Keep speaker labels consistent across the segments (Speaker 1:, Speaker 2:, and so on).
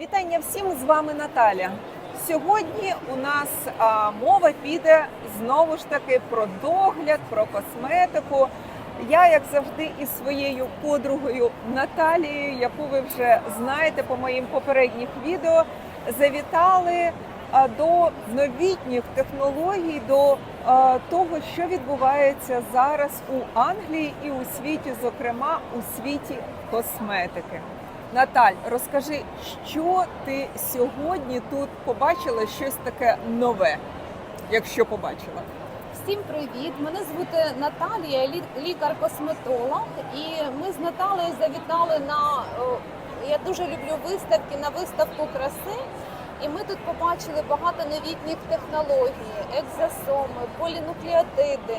Speaker 1: Вітання всім з вами Наталя. Сьогодні у нас а, мова піде знову ж таки про догляд, про косметику. Я, як завжди, із своєю подругою Наталією, яку ви вже знаєте по моїм попередніх відео, завітали а, до новітніх технологій, до а, того, що відбувається зараз у Англії і у світі, зокрема у світі косметики. Наталь, розкажи, що ти сьогодні тут побачила щось таке нове, якщо побачила.
Speaker 2: Всім привіт! Мене звати Наталія, лі- лікар-косметолог. І ми з Наталею завітали на я дуже люблю виставки на виставку краси. І ми тут побачили багато новітніх технологій, екзосоми, полінуклеотиди.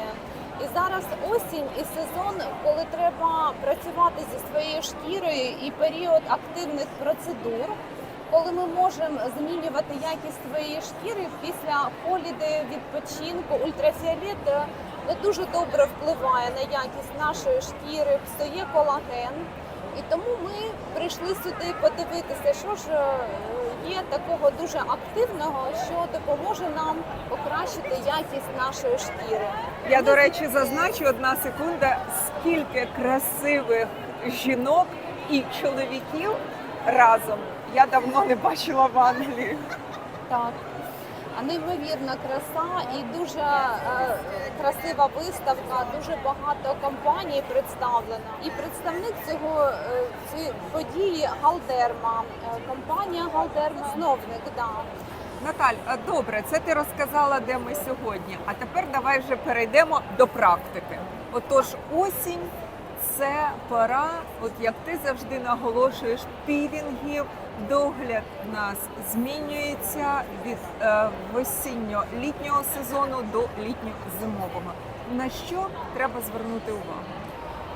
Speaker 2: І зараз осінь і сезон, коли треба працювати зі своєю шкірою і період активних процедур, коли ми можемо змінювати якість своєї шкіри після холіди, відпочинку, ультрафіолет не дуже добре впливає на якість нашої шкіри, псує колаген. І тому ми прийшли сюди подивитися, що ж е, є такого дуже активного, що допоможе нам покращити якість нашої шкіри.
Speaker 1: Я, до речі, зазначу одна секунда, скільки красивих жінок і чоловіків разом я давно не бачила в Англії.
Speaker 2: Так. Неймовірна краса і дуже е, красива виставка, дуже багато компаній представлено. І представник цього е, цієї події Галдерма, е, компанія Галдерма, зновник, да.
Speaker 1: Наталь, добре, це ти розказала, де ми сьогодні. А тепер давай вже перейдемо до практики. Отож, осінь це пора, от як ти завжди наголошуєш, пілінгів, догляд в нас змінюється від е, осінньо-літнього сезону до літньо-зимового. На що треба звернути увагу?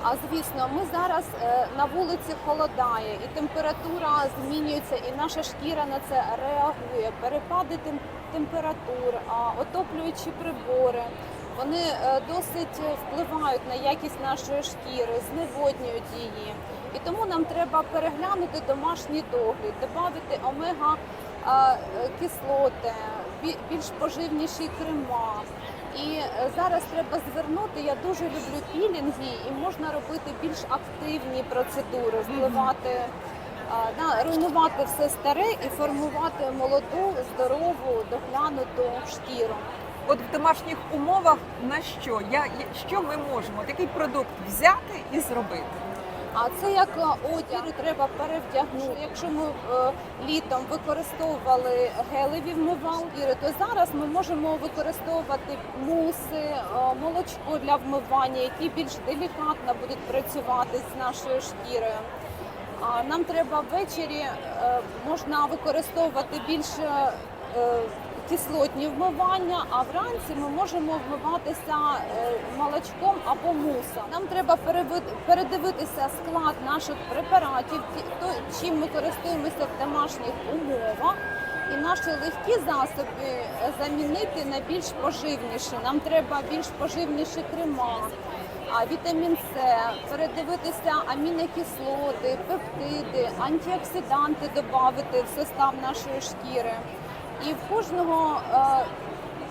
Speaker 2: А звісно, ми зараз е, на вулиці холодає, і температура змінюється, і наша шкіра на це реагує. Перепади тем- температур, а, отоплюючі прибори. Вони е, досить впливають на якість нашої шкіри, зневоднюють її. І тому нам треба переглянути домашній догляд, додати омега е, кислоти, більш поживніші крема. І е, зараз треба звернути. Я дуже люблю пілінги, і можна робити більш активні процедури, впливати на руйнувати все старе і формувати молоду, здорову, доглянуту шкіру.
Speaker 1: От в домашніх умовах на що? Я, я- що ми можемо? От який продукт взяти і зробити?
Speaker 2: А це як е, одяг треба перевдягнути. Якщо ми е, літом використовували гелеві вмивалки, то зараз ми можемо використовувати муси, е, молочко для вмивання, які більш делікатно будуть працювати з нашою шкірою. А нам треба ввечері е, можна використовувати більше е, кислотні вмивання, а вранці ми можемо вмиватися е, молочком або мусом. Нам треба передивитися склад наших препаратів, чим ми користуємося в домашніх умовах. І наші легкі засоби е, замінити на більш поживніші. Нам треба більш поживніші крема, вітамін С, передивитися амінокислоти, пептиди, антиоксиданти додати в состав нашої шкіри. І в кожного е,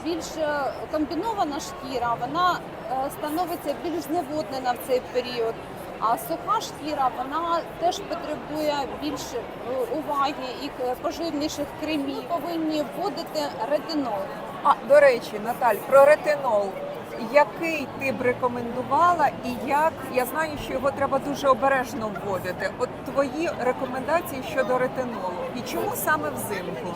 Speaker 2: більш е, комбінована шкіра, вона е, становиться більш зневоднена в цей період. А суха шкіра вона теж потребує більш е, уваги і поживніших кремів. Повинні вводити ретинол.
Speaker 1: А до речі, Наталь, про ретинол. Який ти б рекомендувала і як я знаю, що його треба дуже обережно вводити. От твої рекомендації щодо ретинолу і чому саме взимку?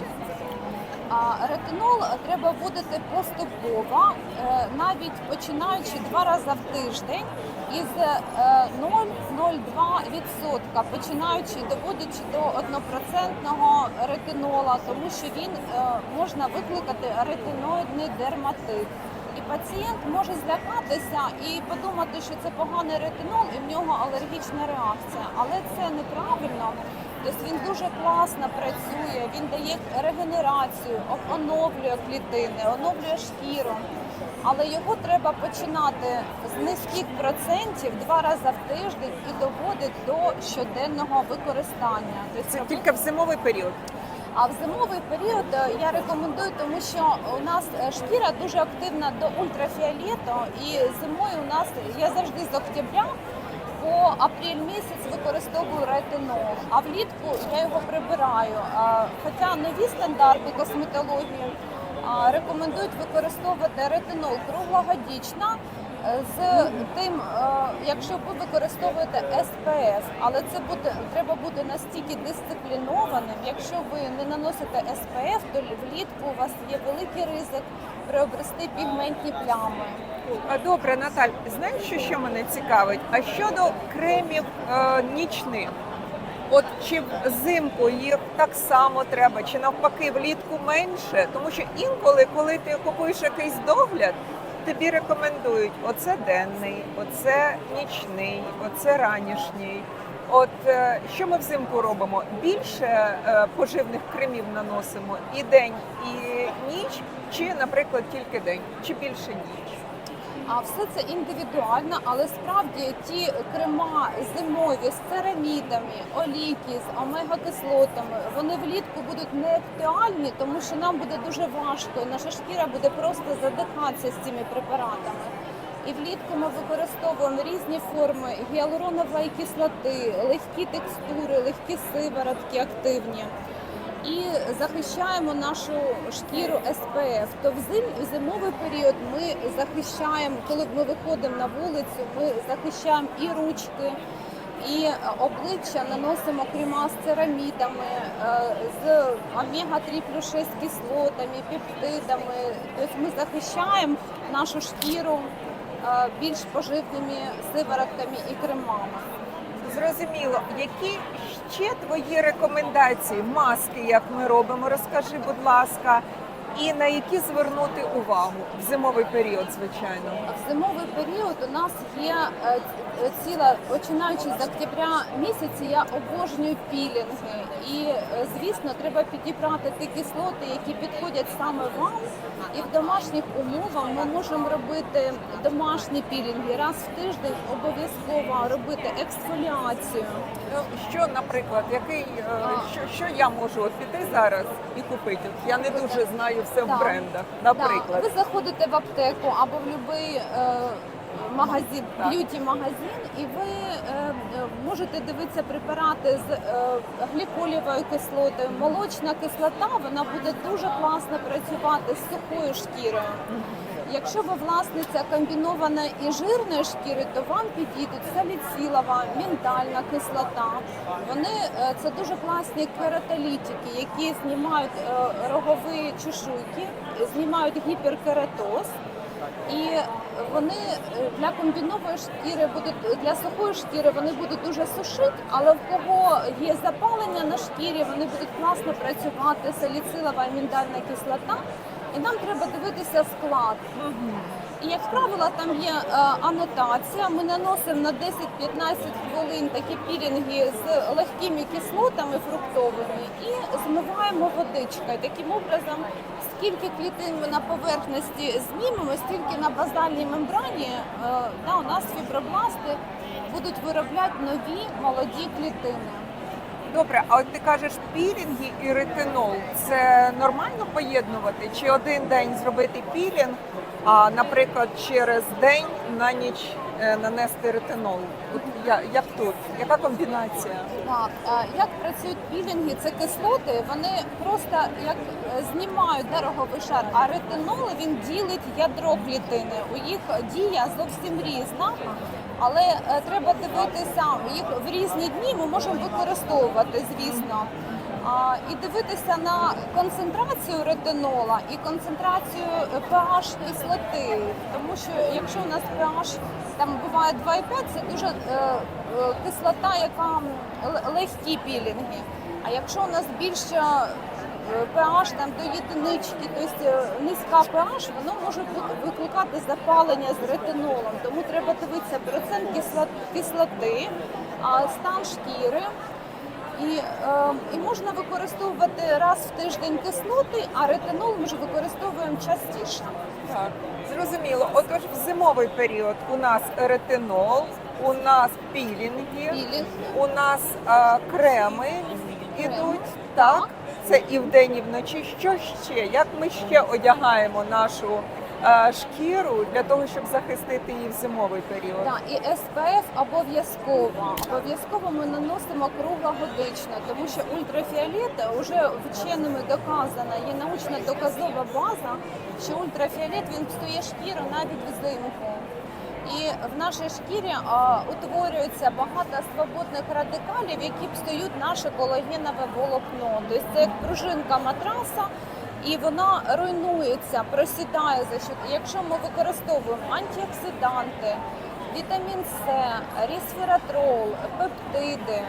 Speaker 2: Ретинол треба вводити поступово, е, навіть починаючи два рази в тиждень із е, 0,02%, починаючи доводячи до 1% ретинола, тому що він е, можна викликати ретиноїдний дерматит. І пацієнт може злякатися і подумати, що це поганий ретинол і в нього алергічна реакція, але це неправильно. Тобто він дуже класно працює, він дає регенерацію, оновлює клітини, оновлює шкіру. Але його треба починати з низьких процентів два рази в тиждень і доводити до щоденного використання. Тобто
Speaker 1: Це тільки в зимовий період.
Speaker 2: а в зимовий період е, я рекомендую, тому що у нас е, шкіра дуже активна до ультрафіолету, і зимою у нас я завжди з октября по апрель місяць використовую ретинол, а влітку я його прибираю. Хоча нові стандарти косметології рекомендують використовувати ретинол круглогодічно з тим, е, якщо ви використовуєте СПФ, але це буде треба бути настільки дисциплінованим. Якщо ви не наносите СПФ, то влітку у вас є великий ризик приобрести пігментні плями.
Speaker 1: А, Добре, Наталь, знаєш, що, що мене цікавить? А щодо кремів е, нічних? От чи взимку їх так само треба, чи навпаки влітку менше? Тому що інколи, коли ти купуєш якийсь догляд, тобі рекомендують оце денний, оце нічний, оце ранішній. От е, що ми взимку робимо? Більше е, поживних кремів наносимо і день, і ніч, чи, наприклад, тільки день, чи більше ніч?
Speaker 2: А все це індивідуально, але справді ті крема зимові з церамідами, олійки з омега-кислотами, вони влітку будуть не актуальні, тому що нам буде дуже важко, наша шкіра буде просто задихатися з цими препаратами. І влітку ми використовуємо різні форми гіалуронової кислоти, легкі текстури, легкі сиворотки активні і захищаємо нашу шкіру SPF. То в зим- зимовий період ми захищаємо, коли ми виходимо на вулицю, ми захищаємо і ручки. І е, обличчя наносимо крема з церамідами, е, з омега 3 плюс 6 кислотами, пептидами. Тобто ми захищаємо нашу шкіру е, більш поживними сиворотками і кремами.
Speaker 1: Зрозуміло, які ще твої рекомендації, маски, як ми робимо, розкажи, будь ласка, і на які звернути увагу в зимовий період, звичайно.
Speaker 2: В зимовий період у нас є е, ціла, починаючи з октября місяці, я обожнюю пілінги. І е, звісно, треба підібрати ті кислоти, які підходять саме вам. І в домашніх умовах ми можемо робити домашні пілінги раз в тиждень, обов'язково робити ексфоліацію.
Speaker 1: Ну, що, наприклад, який е, що, що я можу от піти зараз і купити? Я не дуже знаю все в брендах.
Speaker 2: Да,
Speaker 1: Наприклад,
Speaker 2: ви заходите в аптеку або в будь-який е, магазин, б'юті-магазин, і ви е, е, можете дивитися препарати з е, гліколівою кислотою. Молочна кислота вона буде дуже класно працювати з сухою шкірою. Якщо ви власниця комбінованої і жирної шкіри, то вам підійдуть саліцилова, міндальна кислота. Вони е, це дуже класні кератолітики, які знімають е, рогові чешуйки, знімають гіперкератоз. І вони е, для комбінованої шкіри будуть для сухої шкіри вони будуть дуже сушити, але в кого є запалення на шкірі, вони будуть класно працювати саліцилова і міндальна кислота. І нам треба дивитися склад. І як правило, там є е, анотація. Ми наносимо на 10-15 хвилин такі пілінги з легкими кислотами фруктовими і змиваємо водичкою. Таким образом, скільки клітин ми на поверхності знімемо, стільки на базальній мембрані е, да, у нас фібробласти будуть виробляти нові молоді клітини.
Speaker 1: Добре. А от ти кажеш, пілінги і ретинол це нормально поєднувати? Чи один день зробити пілінг, а наприклад, через день на ніч е, нанести ретинол? От я як тут? Яка комбінація?
Speaker 2: Так, е, як працюють пілінги, це кислоти, вони просто як е, знімають дороговий шар, а ретинол він ділить ядро клітини. У їх дія зовсім різна, але е, треба дивитися їх в різні дні. Ми можемо використовувати, звісно. І дивитися на концентрацію ретинола і концентрацію е, pH кислоти, тому що якщо у нас pH там буває 2,5, це дуже е, кислота, яка легкі пілінги. А якщо у нас більше pH там до єдинички, тобто е, низька pH, воно може викликати запалення з ретинолом. Тому треба дивитися процент кисло- кислоти, стан шкіри. І, е, і можна використовувати раз в тиждень кислоти, а ретинол ми ж використовуємо частіше.
Speaker 1: Так, зрозуміло. Отож, в зимовий період у нас ретинол, у нас пілінги,
Speaker 2: Пілінг.
Speaker 1: у нас а, креми ідуть. Так, це і вдень, і вночі. Що ще? Як ми ще одягаємо нашу а, шкіру для того, щоб захистити її в зимовий період?
Speaker 2: Так, і СПФ обов'язково. Обов'язково ми наносимо круглогодично, тому що ультрафіолет вже вченими доказано, є научна доказова база, що ультрафіолет він псує шкіру навіть взимку. І в нашій шкірі а, утворюється багато свободних радикалів, які псують наше колагенове волокно. Тобто це як пружинка матраса, і вона руйнується, просідає за що. Якщо ми використовуємо антиоксиданти, вітамін С, рісфератрол, пептиди,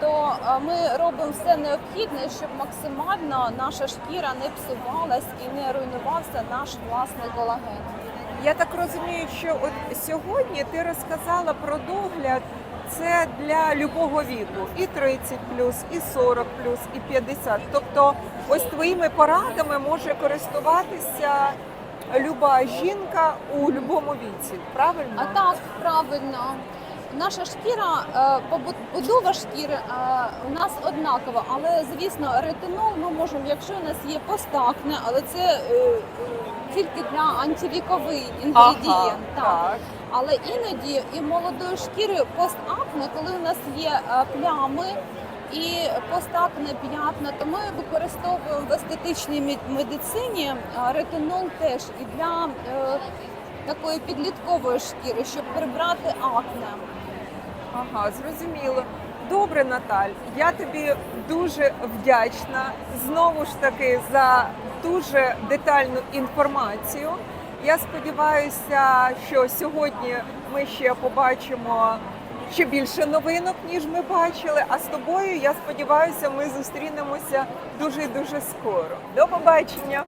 Speaker 2: то ми робимо все необхідне, щоб максимально наша шкіра не псувалась і не руйнувався наш власний колаген.
Speaker 1: Я так розумію, що от сьогодні ти розказала про догляд. Це для любого віку, і 30 і 40 і 50. Тобто, ось твоїми порадами може користуватися люба жінка у будь-якому віці. Правильно?
Speaker 2: А так, правильно. Наша шкіра, е, побу- будова шкіри у нас однакова, але звісно, ретинол ми можемо, якщо у нас є постакне, але це е, е, тільки для антивіковий інгредієнт. так.
Speaker 1: так.
Speaker 2: Але іноді і молодої шкіри постакне, коли у нас є плями і постакне п'ятна, то ми використовуємо в естетичній мед- медицині ретинол теж і для е, такої підліткової шкіри, щоб прибрати акне.
Speaker 1: Ага, зрозуміло. Добре, Наталь. Я тобі дуже вдячна знову ж таки за дуже детальну інформацію. Я сподіваюся, що сьогодні ми ще побачимо ще більше новинок, ніж ми бачили. А з тобою я сподіваюся, ми зустрінемося дуже дуже скоро. До побачення!